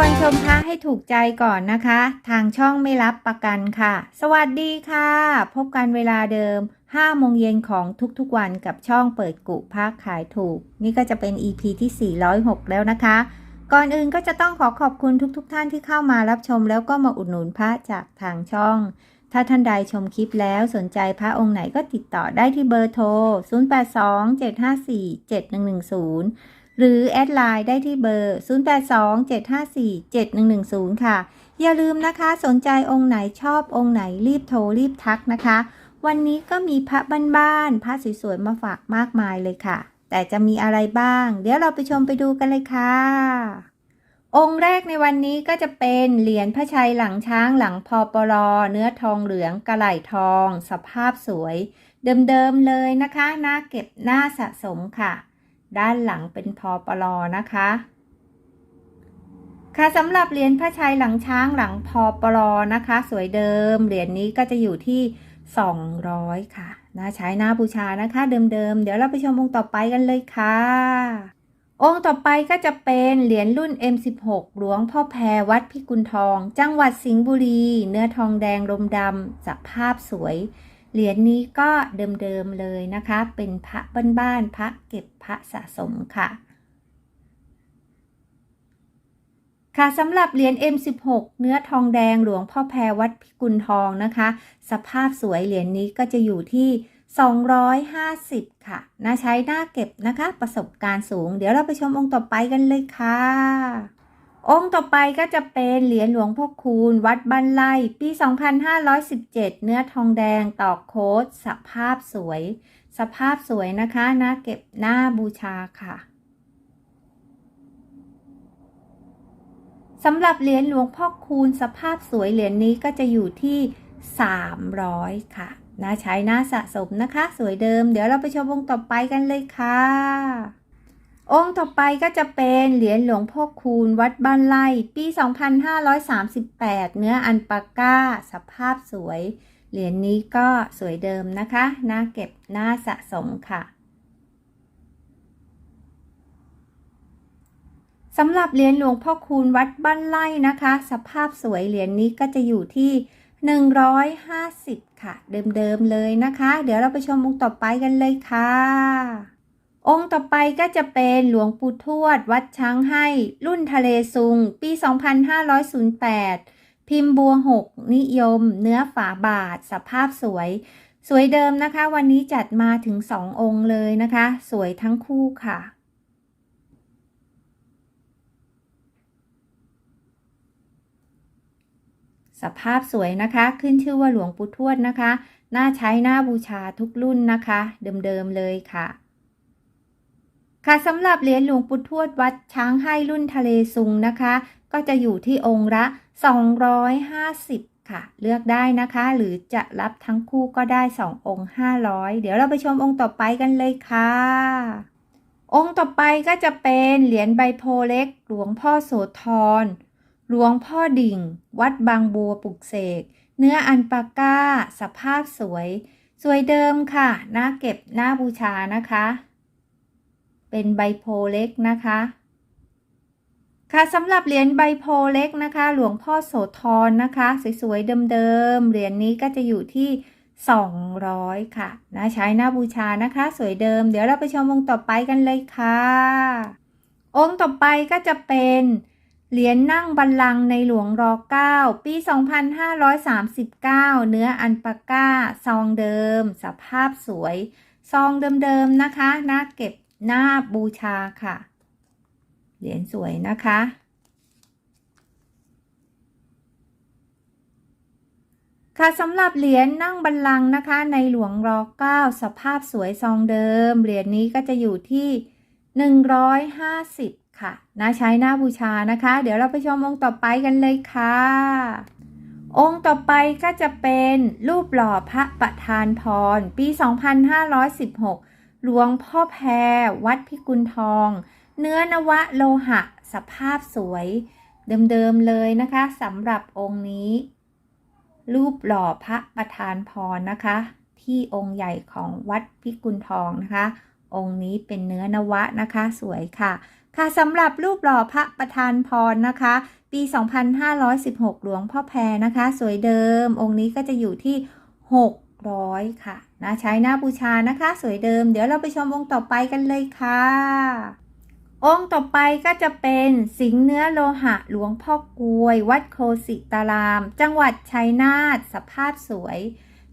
รบกวนชมพระให้ถูกใจก่อนนะคะ ทางช่องไม่รับประกันค่ะ สวัสดีค่ะ พบกันเวลาเดิม5โมงเย็นของทุกๆวันกับช่องเปิดกุพักขายถูก นี่ก็จะเป็น EP ที่ 406 แล้วนะคะ ก่อนอื่นก็จะต้องขอขอบคุณทุกๆทท่านที่เข้ามารับชมแล้วก็มาอุดหนุนพระจากทางช่อง ถ้าท่านใดชมคลิปแล้วสนใจพระองค์ไหนก็ติดต่อได้ที่เบอร์โทร 0827547110 หรือแอดไลน์ได้ที่เบอร์ 0827547110 ค่ะ อย่าลืมนะคะสนใจองค์ไหนชอบองค์ไหนรีบโทรรีบทักนะคะ วันนี้ก็มีพระบ้านๆพระสวยๆมาฝากมากมายเลยค่ะ แต่จะมีอะไรบ้าง เดี๋ยวเราไปชมไปดูกันเลยค่ะ องค์แรกในวันนี้ก็จะเป็นเหรียญพระชัยหลังช้างหลังพอปลอเนื้อทองเหลืองกระไหลทอง สภาพสวย เดิมๆเลยนะคะน่าเก็บน่าสะสมค่ะ ด้านหลังเป็นพอปลอนะคะ ค่ะสำหรับเหรียญพระชัยหลังช้างหลังพอปลอนะคะ สวยเดิม เหรียญนี้ก็จะอยู่ที่ 200 ค่ะน่าใช้หน้าบูชานะคะเดิมๆ เดี๋ยวเราไปชมองค์ต่อไปกันเลยค่ะ องค์ต่อไปก็จะเป็นเหรียญรุ่น M16 หลวงพ่อแพรวัดพิกุลทอง จังหวัดสิงห์บุรี เนื้อทองแดงลมดำสภาพสวย เหรียญนี้ก็เดิมๆเลยนะคะ เป็นพระบ้านๆพระเก็บพระสะสมค่ะ ค่ะสำหรับเหรียญ M16 เนื้อทองแดงหลวงพ่อแพรวัดพิกุลทองนะคะ สภาพสวยเหรียญนี้ก็จะอยู่ที่ 250 ค่ะ น่าใช้น่าเก็บนะคะ ประสบการณ์สูง เดี๋ยวเราไปชมองค์ต่อไปกันเลยค่ะ องค์ต่อไปก็จะเป็นเหรียญหลวงพ่อคูณ วัดบ้านไร่ปี 2517 เนื้อทองแดงตอกโค้ดสภาพสวย สภาพสวยนะคะน่าเก็บหน้าบูชาค่ะสำหรับเหรียญหลวงพ่อคูณสภาพสวยเหรียญนี้ก็จะอยู่ที่ 300 ค่ะน่าใช้น่าสะสมนะคะ สวยเดิม เดี๋ยวเราไปชมองต่อไปกันเลยค่ะ องค์ต่อไปก็จะเป็นเหรียญหลวงพ่อคูณวัดบ้านไร่ปี 2538 เนื้ออันปาก้า สภาพสวย เหรียญนี้ก็สวยเดิมนะคะ น่าเก็บ น่าสะสมค่ะสำหรับเหรียญหลวงพ่อคูณวัดบ้านไร่นะคะ สภาพสวยเหรียญนี้ก็จะอยู่ที่ 150 ค่ะ เดิมๆเลยนะคะ เดี๋ยวเราไปชมองค์ต่อไปกันเลยค่ะ องค์ต่อไปก็จะเป็นหลวงปู่ทวด วัดช้างให้ รุ่นทะเลซุง ปี 2508 พิมพ์บัวหกนิยม เนื้อฝาบาท สภาพสวย สวยเดิมนะคะ วันนี้จัดมาถึง2องค์เลยนะคะ สวยทั้งคู่ค่ะสภาพสวยนะคะ ขึ้นชื่อว่าหลวงปู่ทวดนะคะ น่าใช้หน้าบูชาทุกรุ่นนะคะ เดิมๆเลยค่ะ ค่ะสำหรับเหรียญหลวงปู่ทวดวัดช้างให้รุ่นทะเลซุงนะคะ ก็จะอยู่ที่องค์ละ 250 ค่ะ เลือกได้นะคะ หรือจะรับทั้งคู่ก็ได้ 2 องค์ 500 เดี๋ยวเราไปชมองค์ต่อไปกันเลยค่ะ องค์ต่อไปก็จะเป็นเหรียญใบโพเล็ก หลวงพ่อโสธรหลวงพ่อดิ่ง วัดบางบัวปุกเสก เนื้ออันปาก้า สภาพสวย สวยเดิมค่ะน่าเก็บน่าบูชานะคะ เป็นใบโพเล็กนะคะ ค่ะสำหรับเหรียญใบโพเล็กนะคะ หลวงพ่อโสธรนะคะ สวยๆเดิมๆเหรียญนี้ก็จะอยู่ที่ 200 ค่ะน่าใช้หน่าบูชานะคะ สวยเดิม เดี๋ยวเราไปชมองค์ต่อไปกันเลยค่ะ องค์ต่อไปก็จะเป็นเหรียญนั่งบัลลังก์ในหลวงรอ9ปี 2539 เนื้ออันปาก้า ซองเดิม สภาพสวย ซองเดิมๆนะคะ น่าเก็บ หน้าบูชาค่ะ เหรียญสวยนะคะ ค่ะสำหรับเหรียญนั่งบัลลังก์นะคะ ในหลวงรอ9สภาพสวยซองเดิม เหรียญนี้ก็จะอยู่ที่ 150 ค่ะน่าใช้หน้าบูชานะคะ เดี๋ยวเราไปชมองค์ต่อไปกันเลยค่ะ องค์ต่อไปก็จะเป็นรูปหล่อพระประธานพร ปี 2516 หลวงพ่อแพรวัดพิกุลทอง เนื้อนวะโลหะ สภาพสวย เดิมๆเลยนะคะสำหรับองค์นี้ รูปหล่อพระประธานพรนะคะ ที่องค์ใหญ่ของวัดพิกุลทองนะคะ องค์นี้เป็นเนื้อนวะนะคะ สวยค่ะ ค่ะสำหรับรูปหล่อพระประธานพรนะคะ ปี 2516 หลวงพ่อแพรนะคะ สวยเดิม องค์นี้ก็จะอยู่ที่ 600 ค่ะ นะใช้หน้าบูชานะคะ สวยเดิม เดี๋ยวเราไปชมองค์ต่อไปกันเลยค่ะ องค์ต่อไปก็จะเป็นสิงเนื้อโลหะหลวงพ่อกลวย วัดโคสิตาราม จังหวัดชัยนาทสภาพสวย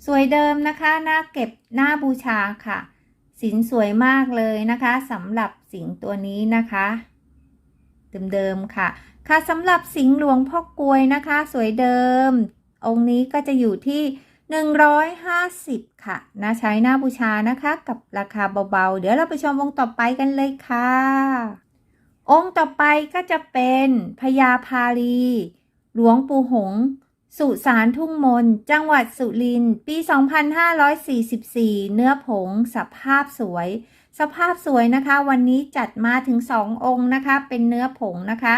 สวยเดิมนะคะหน้าเก็บหน้าบูชาค่ะสินสวยมากเลยนะคะสำหรับสิงตัวนี้นะคะเดิมๆค่ะ ค่ะสำหรับสิงหลวงพ่อกลวยนะคะ สวยเดิม องค์นี้ก็จะอยู่ที่ 150 ค่ะนะใช้หน้าบูชานะคะ กับราคาเบาๆ เดี๋ยวเราไปชมองต่อไปกันเลยค่ะ องค์ต่อไปก็จะเป็นพญาพาลี หลวงปู่หง สุสานทุ่งมน จังหวัดสุรินทร์ ปี 2544 เนื้อผง สภาพสวย สภาพสวยนะคะ วันนี้จัดมาถึง 2 องค์นะคะ เป็นเนื้อผงนะคะ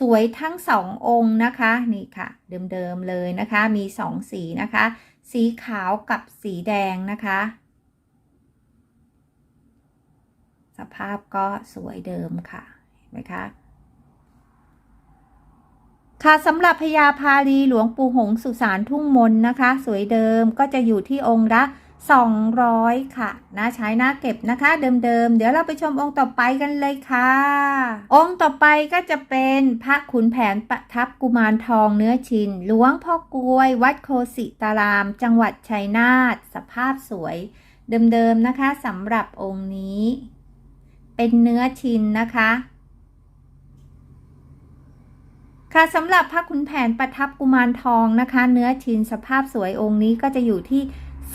สวยทั้ง2องค์นะคะ นี่ค่ะ เดิมๆเลยนะคะ มี2สีนะคะ สีขาวกับสีแดงนะคะ สภาพก็สวยเดิมค่ะ เห็นไหมคะ ค่ะสำหรับพญาพาลีหลวงปู่หงสุสานทุ่งมนนะคะ สวยเดิมก็จะอยู่ที่องค์ละ 200 ค่ะนะใช้หน้าเก็บนะคะเดิมๆ เดี๋ยวเราไปชมองค์ต่อไปกันเลยค่ะ องค์ต่อไปก็จะเป็นพระขุนแผนประทับกุมารทองเนื้อชินหลวงพ่อกลวย วัดโคสิตาราม จังหวัดชัยนาทสภาพสวย เดิมๆนะคะสำหรับองค์นี้ เป็นเนื้อชินนะคะค่ะสำหรับพระขุนแผนประทับกุมารทองนะคะ เนื้อชินสภาพสวยองค์นี้ก็จะอยู่ที่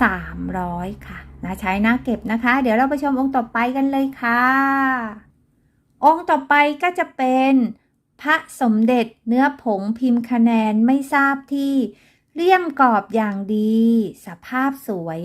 300 ค่ะนะใช้หน้าเก็บนะคะ เดี๋ยวเราไปชมองค์ต่อไปกันเลยค่ะ องค์ต่อไปก็จะเป็นพระสมเด็จเนื้อผงพิมพ์คะแนนไม่ทราบที่เลี่ยมกรอบอย่างดี สภาพสวย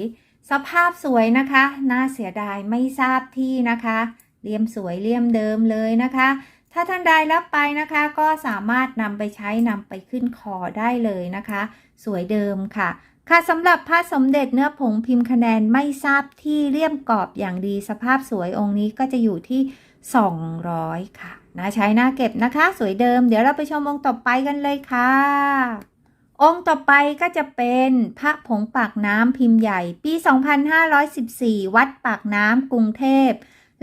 สภาพสวยนะคะ น่าเสียดายไม่ทราบที่นะคะเลี่ยมสวยเลี่ยมเดิมเลยนะคะ ถ้าท่านใดรับไปนะคะ ก็สามารถนำไปใช้นำไปขึ้นคอได้เลยนะคะ สวยเดิมค่ะ ค่ะสำหรับพระสมเด็จเนื้อผงพิมพ์คะแนนไม่ทราบที่เลี่ยมกรอบอย่างดีสภาพสวยองค์นี้ก็จะอยู่ที่ 200 ค่ะนะใช้หน้าเก็บนะคะ สวยเดิม เดี๋ยวเราไปชมองค์ต่อไปกันเลยค่ะ องค์ต่อไปก็จะเป็นพระผงปากน้ำพิมพ์ใหญ่ ปี 2514 วัดปากน้ำกรุงเทพ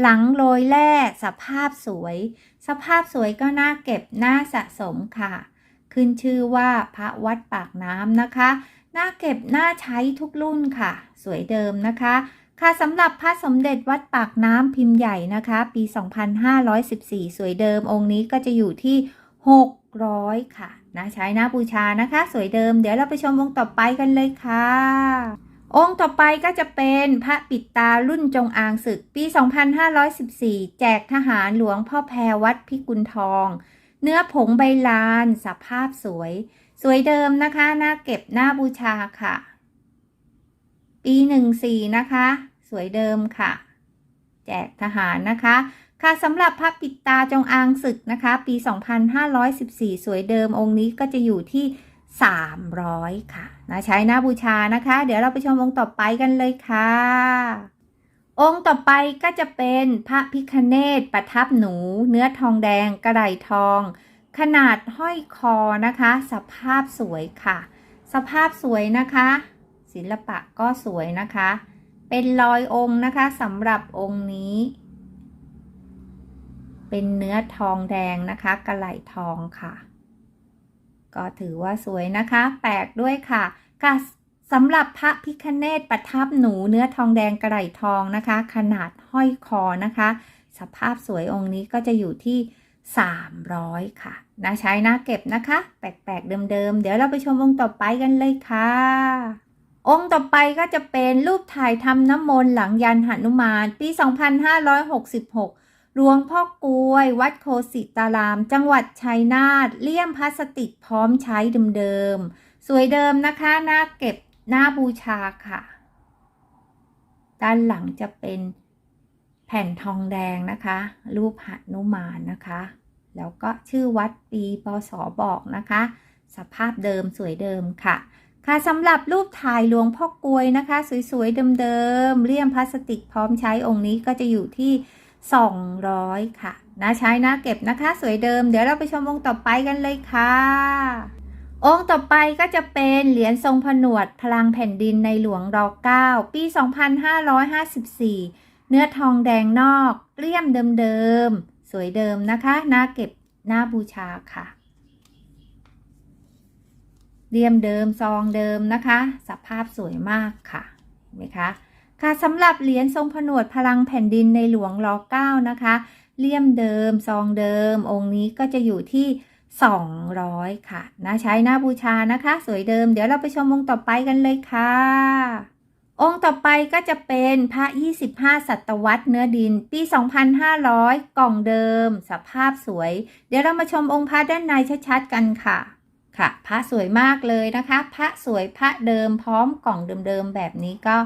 หลังโรยแร่สภาพสวย สภาพสวยก็น่าเก็บน่าสะสมค่ะ ขึ้นชื่อว่าพระวัดปากน้ำนะคะ น่าเก็บน่าใช้ทุกรุ่นค่ะ สวยเดิมนะคะ ค่ะสำหรับพระสมเด็จวัดปากน้ำพิมพ์ใหญ่นะคะ ปี 2514 สวยเดิมองค์นี้ก็จะอยู่ที่ 600 ค่ะนะใช้หน้าบูชานะคะ สวยเดิมเดี๋ยวเราไปชมองค์ต่อไปกันเลยค่ะ องค์ต่อไปก็จะเป็นพระปิดตารุ่นจงอางศึกปี 2514 แจกทหารหลวงพ่อแพรวัดพิกุลทอง เนื้อผงใบลาน สภาพสวย สวยเดิมนะคะหน้าเก็บหน้าบูชาค่ะ ปีหนึ่งสี่นะคะ สวยเดิมค่ะ แจกทหารนะคะ ค่ะสำหรับพระปิดตาจงอางศึกนะคะ ปี 2514 สวยเดิมองค์นี้ก็จะอยู่ที่ 300 ค่ะนะใช้หน้าบูชานะคะ เดี๋ยวเราไปชมองค์ต่อไปกันเลยค่ะ องค์ต่อไปก็จะเป็นพระพิคเนตประทับหนู เนื้อทองแดงกระไดทอง ขนาดห้อยคอนะคะ สภาพสวยค่ะ สภาพสวยนะคะ ศิลปะก็สวยนะคะ เป็นรอยองค์นะคะสำหรับองค์นี้ เป็นเนื้อทองแดงนะคะ กระไหลทองค่ะ ก็ถือว่าสวยนะคะ แปลกด้วยค่ะค่ะ สำหรับพระพิคเนตประทับหนูเนื้อทองแดงกระไหลทองนะคะ ขนาดห้อยคอนะคะ สภาพสวยองค์นี้ก็จะอยู่ที่ 300 ค่ะนะใช้น้าเก็บนะคะ แปลกๆเดิมๆ เดี๋ยวเราไปชมองค์ต่อไปกันเลยค่ะ องค์ต่อไปก็จะเป็นรูปถ่ายทำน้ำมนต์หลังยันหนุมาน ปี 2566หลวงพ่อกลวย วัดโคสิตาราม จังหวัดชัยนาทเลี่ยมพลาสติกพร้อมใช้เดิมๆ สวยเดิมนะคะน้าเก็บ หน้าบูชาค่ะ ด้านหลังจะเป็นแผ่นทองแดงนะคะ รูปหนุมานนะคะ แล้วก็ชื่อวัดปีปศบอกนะคะ สภาพเดิมสวยเดิมค่ะ ค่ะสำหรับรูปถ่ายหลวงพ่อกลวยนะคะ สวยๆเดิมๆเลี่ยมพลาสติกพร้อมใช้องค์นี้ก็จะอยู่ที่ 200 ค่ะน่าใช้น่าเก็บนะคะ สวยเดิม เดี๋ยวเราไปชมองค์ต่อไปกันเลยค่ะ องค์ต่อไปก็จะเป็นเหรียญทรงผนวดพลังแผ่นดินในหลวงร9ปี 2554 เนื้อทองแดงนอกเกลี้ยมเดิมๆ สวยเดิมนะคะ น่าเก็บน่าบูชาค่ะเรียมเดิมซองเดิมนะคะ สภาพสวยมากค่ะเห็นไหมคะค่ะสำหรับเหรียญทรงผนวดพลังแผ่นดินในหลวงร9นะคะเลี่ยมเดิมซองเดิม องค์นี้ก็จะอยู่ที่ 200 ค่ะน่าใช้น่าบูชานะคะ สวยเดิม เดี๋ยวเราไปชมองค์ต่อไปกันเลยค่ะ องค์ต่อไปก็จะเป็นพระ 25 ศตวรรษเนื้อดิน ปี 2,500 กล่องเดิม สภาพสวย เดี๋ยวเรามาชมองค์พระด้านในชัดๆ กันค่ะ ค่ะ พระสวยมากเลยนะคะ พระสวยพระเดิมพร้อมกล่องเดิมๆแบบนี้ก็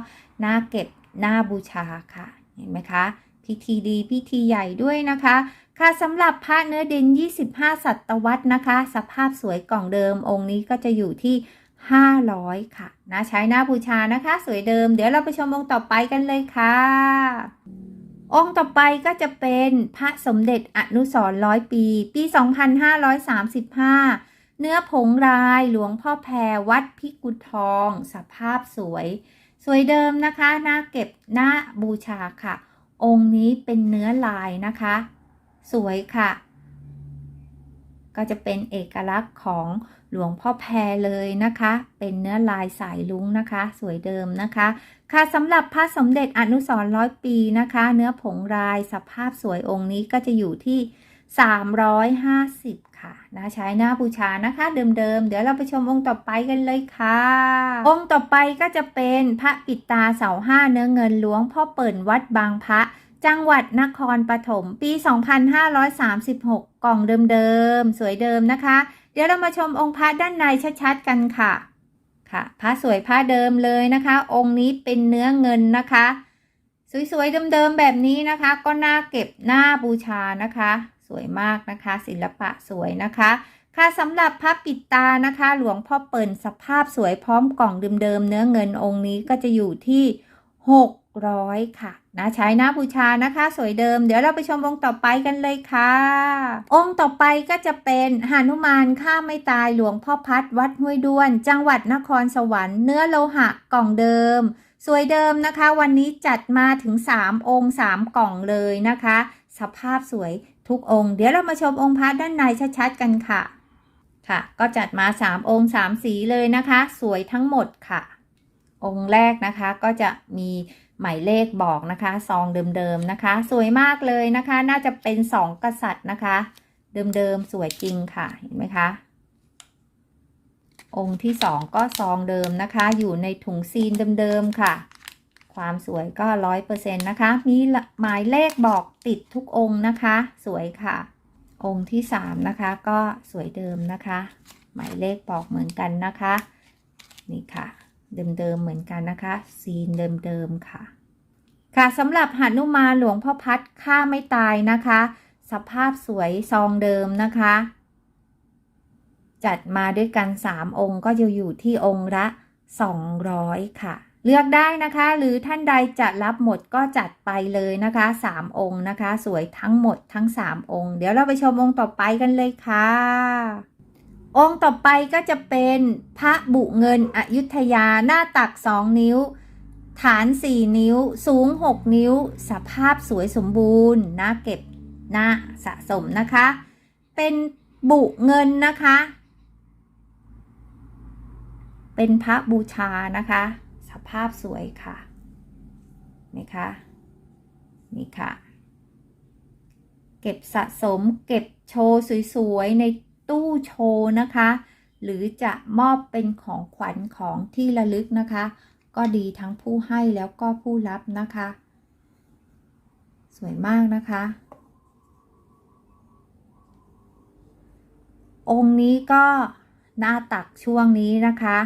น่าเก็บน่าบูชาค่ะ เห็นไหมคะ พิธีดีพิธีใหญ่ด้วยนะคะ ค่ะสำหรับพระเนื้อดิน 25ศตวรรษนะคะ สภาพสวยกล่องเดิมองค์นี้ก็จะอยู่ที่ 500 ค่ะนะใช้หน้าบูชานะคะ สวยเดิม เดี๋ยวเราไปชมองค์ต่อไปกันเลยค่ะ องค์ต่อไปก็จะเป็นพระสมเด็จอนุสรร้อยปี ปี 2535 เนื้อผงลายหลวงพ่อแพรวัดพิกุลทอง สภาพสวย สวยเดิมนะคะหน่าเก็บหน้าบูชาค่ะ องค์นี้เป็นเนื้อลายนะคะ สวยค่ะ ก็จะเป็นเอกลักษณ์ของหลวงพ่อแพรเลยนะคะ เป็นเนื้อลายสายลุ้งนะคะ สวยเดิมนะคะ ค่ะสำหรับพระสมเด็จอนุสรร้อยปีนะคะ เนื้อผงลายสภาพสวยองค์นี้ก็จะอยู่ที่ 350 ค่ะนะใช้หน้าบูชานะคะ เดิมๆ เดี๋ยวเราไปชมองค์ต่อไปกันเลยค่ะ องค์ต่อไปก็จะเป็นพระปิตาเสาห้าเนื้อเงินหลวงพ่อเปิ่นวัดบางพระ จังหวัดนครปฐมปี 2536 กล่องเดิมๆ สวยเดิมนะคะ เดี๋ยวเรามาชมองค์พระด้านในชัดๆ กันค่ะ ค่ะ พระสวยพระเดิมเลยนะคะ องค์นี้เป็นเนื้อเงินนะคะ สวยๆ เดิมๆ แบบนี้นะคะ ก็น่าเก็บหน้าบูชานะคะ สวยมากนะคะ ศิลปะสวยนะคะ ค่ะสำหรับพระปิดตานะคะ หลวงพ่อเปิ่นสภาพสวยพร้อมกล่องเดิมๆ เนื้อเงินองค์นี้ก็จะอยู่ที่ 600 ค่ะ นะใช้หน้าบูชานะคะ สวยเดิม เดี๋ยวเราไปชมองค์ต่อไปกันเลยค่ะ องค์ต่อไปก็จะเป็นหานุมานข้าไม่ตายหลวงพ่อพัดวัดห้วยด้วน จังหวัดนครสวรรค์เนื้อโลหะกล่องเดิม สวยเดิมนะคะ วันนี้จัดมาถึง 3 องค์ 3 กล่องเลยนะคะ สภาพสวยทุกองค์ เดี๋ยวเรามาชมองค์พระด้านในชัดๆกันค่ะ ค่ะ ก็จัดมา 3 องค์ 3 สีเลยนะคะ สวยทั้งหมดค่ะ องค์แรกนะคะก็จะมี หมายเลขบอกนะคะซองเดิมๆนะคะ สวยมากเลยนะคะ น่าจะเป็นสองกษัตริย์นะคะ เดิมๆสวยจริงค่ะเห็นไหมคะองค์ที่สองก็ซองเดิมนะคะ อยู่ในถุงซีนเดิมๆค่ะ ความสวยก็ร้อยเปอร์เซ็นต์นะคะ มีหมายเลขบอกติดทุกองค์นะคะ สวยค่ะ องค์ที่สามนะคะก็สวยเดิมนะคะ หมายเลขบอกเหมือนกันนะคะ นี่ค่ะ เดิมๆเหมือนกันนะคะ ซีนเดิมๆค่ะ ค่ะสำหรับหานุมานหลวงพ่อพัดฆ่าไม่ตายนะคะ สภาพสวยซองเดิมนะคะ จัดมาด้วยกัน 3 องค์ก็จะอยู่ที่องค์ละ 200 ค่ะ เลือกได้นะคะ หรือท่านใดจะรับหมดก็จัดไปเลยนะคะ 3 องค์นะคะ สวยทั้งหมดทั้ง 3 องค์ เดี๋ยวเราไปชมองค์ต่อไปกันเลยค่ะ องค์ต่อไปก็จะเป็นพระบุเงินอยุธยาหน้าตัก2นิ้ว ฐาน4นิ้ว สูง6นิ้ว สภาพสวยสมบูรณ์น่าเก็บน่าสะสมนะคะ เป็นบุเงินนะคะ เป็นพระบูชานะคะ สภาพสวยค่ะนี่ค่ะนี่ค่ะ เก็บสะสมเก็บโชว์สวยๆใน ตู้โชว์นะคะ หรือจะมอบเป็นของขวัญของที่ระลึกนะคะ ก็ดีทั้งผู้ให้แล้วก็ผู้รับนะคะ สวยมากนะคะ องค์นี้ก็หน้าตักช่วงนี้นะคะ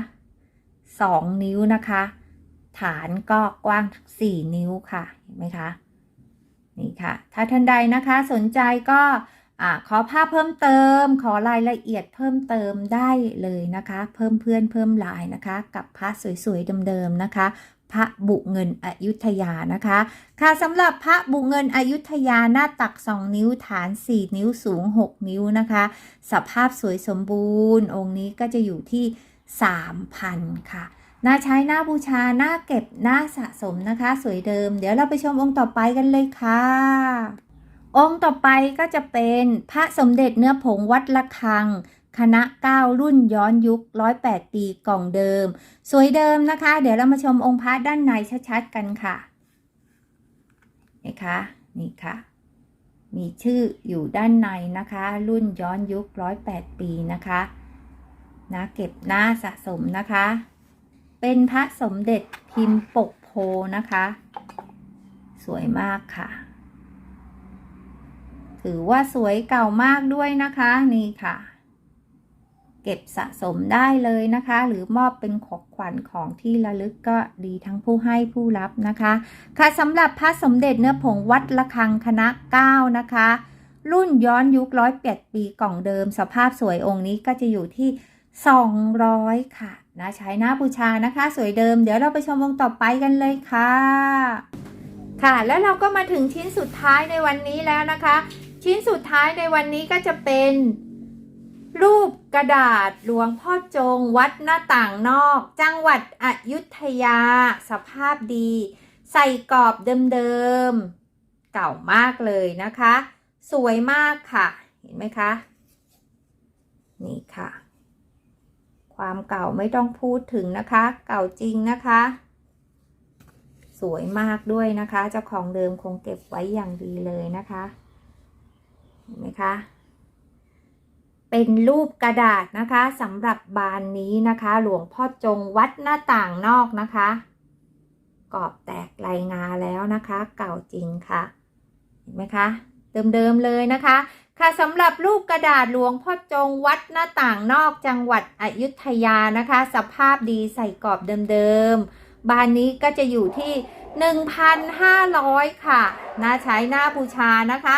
2นิ้วนะคะ ฐานก็กว้าง4นิ้วค่ะ เห็นไหมคะ นี่ค่ะ ถ้าท่านใดนะคะสนใจก็ อขอภาพเพิ่มเติม ขอรายละเอียดเพิ่มเติมได้เลยนะคะ เพิ่มเพื่อนเพิ่มลายนะคะ กับพระสวยๆเดิมๆนะคะพระบุเงินอยุธยานะคะ ค่ะสำหรับพระบุเงินอยุธยาหน้าตัก 2 นิ้วฐาน 4 นิ้วสูง 6 นิ้วนะคะ สภาพสวยสมบูรณ์ องค์นี้ก็จะอยู่ที่ 3,000 ค่ะน่าใช้หน่าบูชาน่าเก็บหน่าสะสมนะคะ สวยเดิม เดี๋ยวเราไปชมองค์ต่อไปกันเลยค่ะ องค์ต่อไปก็จะเป็นพระสมเด็จเนื้อผงวัดละคัง คณะ 9 รุ่นย้อนยุค 108 ปีกล่องเดิม สวยเดิมนะคะ เดี๋ยวเรามาชมองค์พระด้านในชัดๆกันค่ะนี่คะนี่ค่ะ มีชื่ออยู่ด้านในนะคะ รุ่นย้อนยุค 108 ปีนะคะนะเก็บหน้าสะสมนะคะ เป็นพระสมเด็จพิมพ์ปกโพนะคะ สวยมากค่ะ ถือว่าสวยเก่ามากด้วยนะคะนี่ค่ะ เก็บสะสมได้เลยนะคะ หรือมอบเป็นของขวัญของที่ระลึกก็ดีทั้งผู้ให้ผู้รับนะคะ ค่ะสำหรับพระสมเด็จเนื้อผงวัดละคังคณะ9นะคะ รุ่นย้อนยุคร้อยแปดปีกล่องเดิม สภาพสวยองค์นี้ก็จะอยู่ที่ 200 ค่ะนะใช้หน้าบูชานะคะ สวยเดิมเดี๋ยวเราไปชมองค์ต่อไปกันเลยค่ะ ค่ะแล้วเราก็มาถึงชิ้นสุดท้ายในวันนี้แล้วนะคะ ชิ้นสุดท้ายในวันนี้ก็จะเป็น รูปกระดาษหลวงพ่อจง วัดหน้าต่างนอก จังหวัดอยุธยา สภาพดี ใส่กรอบเดิมๆ เก่ามากเลยนะคะ สวยมากค่ะ เห็นไหมคะ นี่ค่ะ ความเก่าไม่ต้องพูดถึงนะคะ เก่าจริงนะคะ สวยมากด้วยนะคะ เจ้าของเดิมคงเก็บไว้อย่างดีเลยนะคะ เห็นไหมคะ เป็นรูปกระดาษนะคะสำหรับบานนี้นะคะ หลวงพ่อจงวัดหน้าต่างนอกนะคะ กรอบแตกลายงาแล้วนะคะ เก่าจริงค่ะ เห็นไหมคะ เดิมๆเลยนะคะค่ะสำหรับรูปกระดาษหลวงพ่อจงวัดหน้าต่างนอกจังหวัดอยุธยานะคะ สภาพดีใส่กรอบเดิมๆบานนี้ก็จะอยู่ที่ 1,500 ค่ะน่าใช้หน้าบูชานะคะ